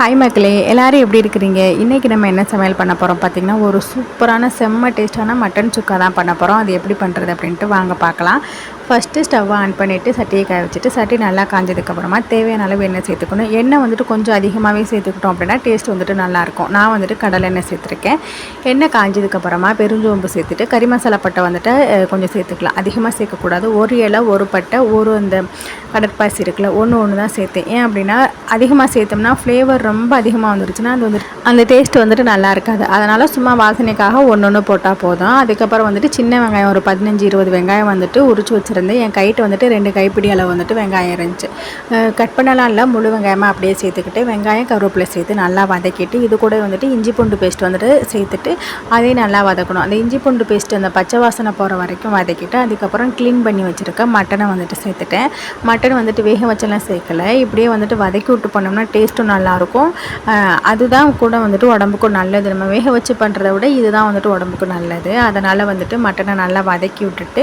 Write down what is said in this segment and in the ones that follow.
Hi மக்களே. எல்லோரும் எப்படி இருக்கிறீங்க? இன்றைக்கி நம்ம என்ன சமையல் பண்ண போகிறோம் பார்த்திங்கன்னா ஒரு சூப்பரான செம்ம டேஸ்ட்டான மட்டன் சுக்கா தான் பண்ண போகிறோம் அது எப்படி பண்ணுறது அப்படின்ட்டு வாங்க பார்க்கலாம். ஃபஸ்ட்டு ஸ்டவ்வை ஆன் பண்ணிவிட்டு சட்டியை காய வச்சுட்டு சட்டி நல்லா காஞ்சதுக்கப்புறமா தேவையான அளவு எண்ணெய் சேர்த்துக்கணும். எண்ணெய் வந்துட்டு கொஞ்சம் அதிகமாகவே சேர்த்துக்கிட்டோம் அப்படின்னா டேஸ்ட் வந்துட்டு நல்லாயிருக்கும். நான் வந்துட்டு கடலை எண்ணெய் சேர்த்துருக்கேன். எண்ணெய் காஞ்சதுக்கப்புறமா பெருஞ்சோம்பு சேர்த்துட்டு கறி மசாலா பட்டை வந்துட்டு கொஞ்சம் சேர்த்துக்கலாம். அதிகமாக சேர்க்கக்கூடாது. ஒரு இலை ஒரு பட்டை ஒரு இந்த கடற்பாசி இருக்குல்ல ஒன்று ஒன்று தான் சேர்த்தேன். ஏன் அப்படின்னா அதிகமாக சேர்த்தோம்னா ஃப்ளேவர் ரொம்ப அதிகமாக வந்துருச்சுன்னா அது வந்துட்டு அந்த டேஸ்ட் வந்துட்டு நல்லா இருக்காது அதனால் சும்மா வாசனைக்காக ஒன்று ஒன்று போட்டால் போதும். அதுக்கப்புறம் வந்துட்டு சின்ன வெங்காயம் ஒரு பதினஞ்சு இருபது வெங்காயம் வந்துட்டு உரிச்சு இருந்து என் கைட்டு வந்துட்டு ரெண்டு கைப்பிடி அளவு வந்துட்டு வெங்காயம் இருந்துச்சு. கட் பண்ணலாம் இல்லை முழு வெங்காயமாக அப்படியே சேர்த்துக்கிட்டு வெங்காயம் கருவேப்பிலை சேர்த்து நல்லா வதக்கிட்டு இது கூட வந்துட்டு இஞ்சி பூண்டு பேஸ்ட் வந்துட்டு சேர்த்துட்டு அதையும் நல்லா வதக்கணும். அந்த இஞ்சி பூண்டு பேஸ்ட் அந்த பச்சை வாசனை போகிற வரைக்கும் வதக்கிட்டு அதுக்கப்புறம் க்ளீன் பண்ணி வச்சுருக்க மட்டனை வந்துட்டு சேர்த்துட்டேன். மட்டன் வந்துட்டு வேக வச்செல்லாம் சேர்க்கலை. இப்படியே வந்துட்டு வதக்கி விட்டு பண்ணோம்னா டேஸ்ட்டும் நல்லாயிருக்கும். அதுதான் கூட வந்துட்டு உடம்புக்கும் நல்லது. நம்ம வேக வச்சு பண்ணுறத விட இதுதான் வந்துட்டு உடம்புக்கு நல்லது. அதனால் வந்துட்டு மட்டனை நல்லா வதக்கி விட்டுட்டு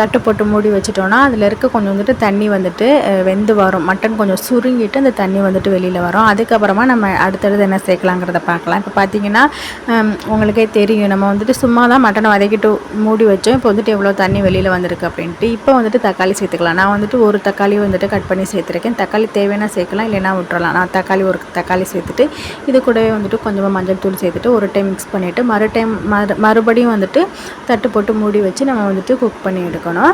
தட்டு போட்டு மூடி வச்சிட்டோன்னா அதில் இருக்க கொஞ்சம் வந்துட்டு தண்ணி வந்துட்டு வெந்து வரும். மட்டன் கொஞ்சம் சுருங்கிட்டு அந்த தண்ணி வந்துட்டு வெளியில் வரும். அதுக்கப்புறமா நம்ம அடுத்தடுத்து என்ன சேர்க்கலாங்கிறத பார்க்கலாம். இப்போ பார்த்தீங்கன்னா உங்களுக்கே தெரியும். நம்ம வந்துட்டு சும்மா தான் மட்டனை வதக்கிட்டு மூடி வச்சோம். இப்போ வந்துட்டு எவ்வளோ தண்ணி வெளியில் வந்திருக்கு அப்படின்ட்டு. இப்போ வந்துட்டு தக்காளி சேர்த்துக்கலாம். நான் வந்துட்டு ஒரு தக்காளி வந்துட்டு கட் பண்ணி சேர்த்துருக்கேன். தக்காளி தேவைன்னா சேர்க்கலாம் இல்லைன்னா விட்டுறலாம். நான் தக்காளி ஒரு தக்காளி சேர்த்துட்டு இது கூடவே வந்துட்டு கொஞ்சமாக மஞ்சள் தூள் சேர்த்துட்டு ஒரு டைம் மிக்ஸ் பண்ணிவிட்டு மறு டைம் மறு மறுபடியும் வந்துட்டு தட்டு போட்டு மூடி வச்சு நம்ம வந்துட்டு குக் பண்ணி எடுக்கணும்.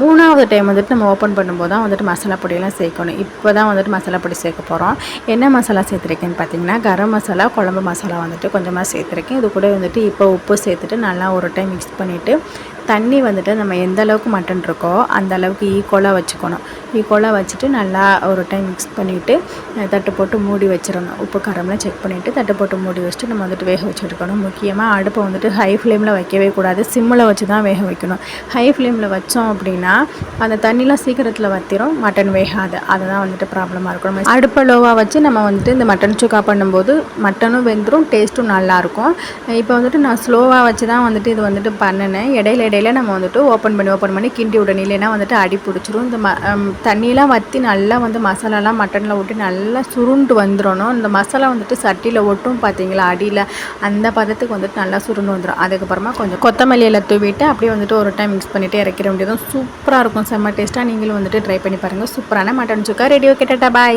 மூணாவது டைம் வந்துட்டு நம்ம ஓப்பன் பண்ணும்போது தான் வந்துட்டு மசாலா பொடியெல்லாம் சேர்க்கணும். இப்போ தான் வந்துட்டு மசாலா பொடி சேர்க்க போகிறோம் என்ன மசாலா சேர்த்துருக்கேன்னு பார்த்தீங்கன்னா கரம் மசாலா குழம்பு மசாலா வந்துட்டு கொஞ்சமாக சேர்த்துருக்கேன். இது கூட வந்துட்டு இப்போ உப்பு சேர்த்துட்டு நல்லா ஒரு டைம் மிக்ஸ் பண்ணிவிட்டு தண்ணி வந்துட்டு நம்ம எந்த அளவுக்கு மட்டன் இருக்கோ அந்த அளவுக்கு ஈக்குவலாக வச்சுக்கணும். ஈக்குவலாக வச்சுட்டு நல்லா ஒரு டைம் மிக்ஸ் பண்ணிவிட்டு தட்டு போட்டு மூடி வச்சிடணும். உப்பு காரம்லாம் செக் பண்ணிவிட்டு தட்டு போட்டு மூடி வச்சுட்டு நம்ம வந்துட்டு வேக வச்சுருக்கணும் முக்கியமாக அடுப்பை வந்துட்டு ஹை ஃப்ளேமில் வைக்கவே கூடாது. சிம்மில் வச்சு தான் வேக வைக்கணும். ஹை ஃப்ளேமில் வச்சோம் அப்படின்னா அந்த தண்ணிலாம் சீக்கிரத்தில் வத்திரும். மட்டன் வேகாது. அதுதான் வந்துட்டு ப்ராப்ளமாக இருக்கும். நம்ம அடுப்பை லோவாக வச்சு நம்ம வந்துட்டு இந்த மட்டன் சுக்கா பண்ணும்போது மட்டனும் வெந்துடும் டேஸ்ட்டும் நல்லாயிருக்கும் இப்போ வந்துட்டு நான் ஸ்லோவாக வச்சு தான் வந்துட்டு இது வந்துட்டு பண்ணினேன். இடையில இடையில நம்ம வந்துட்டு ஓப்பன் பண்ணி ஓப்பன் பண்ணி கிண்டி விடணும். இல்லைன்னா வந்துட்டு அடி பிடிச்சிரும். இந்த ம தண்ணியெலாம் வற்றி நல்லா வந்து மசாலாலாம் மட்டனில் விட்டு நல்லா சுருண்டு வந்துடணும் இந்த மசாலா வந்துட்டு சட்டியில் ஒட்டும் பார்த்தீங்களா அடியில் அந்த பதத்துக்கு வந்துட்டு நல்லா சுருண்டு வந்துடும் அதுக்கப்புறமா கொஞ்சம் கொத்தமல்லி இலை தூவிட்டு அப்படியே வந்துட்டு ஒரு டைம் மிக்ஸ் பண்ணிவிட்டு இறக்கிற வேண்டியதும் சூப்பராக இருக்கும். செம்ம டேஸ்ட்டாக நீங்களும் வந்துட்டு ட்ரை பண்ணி பாருங்கள் சூப்பரான மட்டன் சுக்கா. ரெடியோ ஓகே பாய்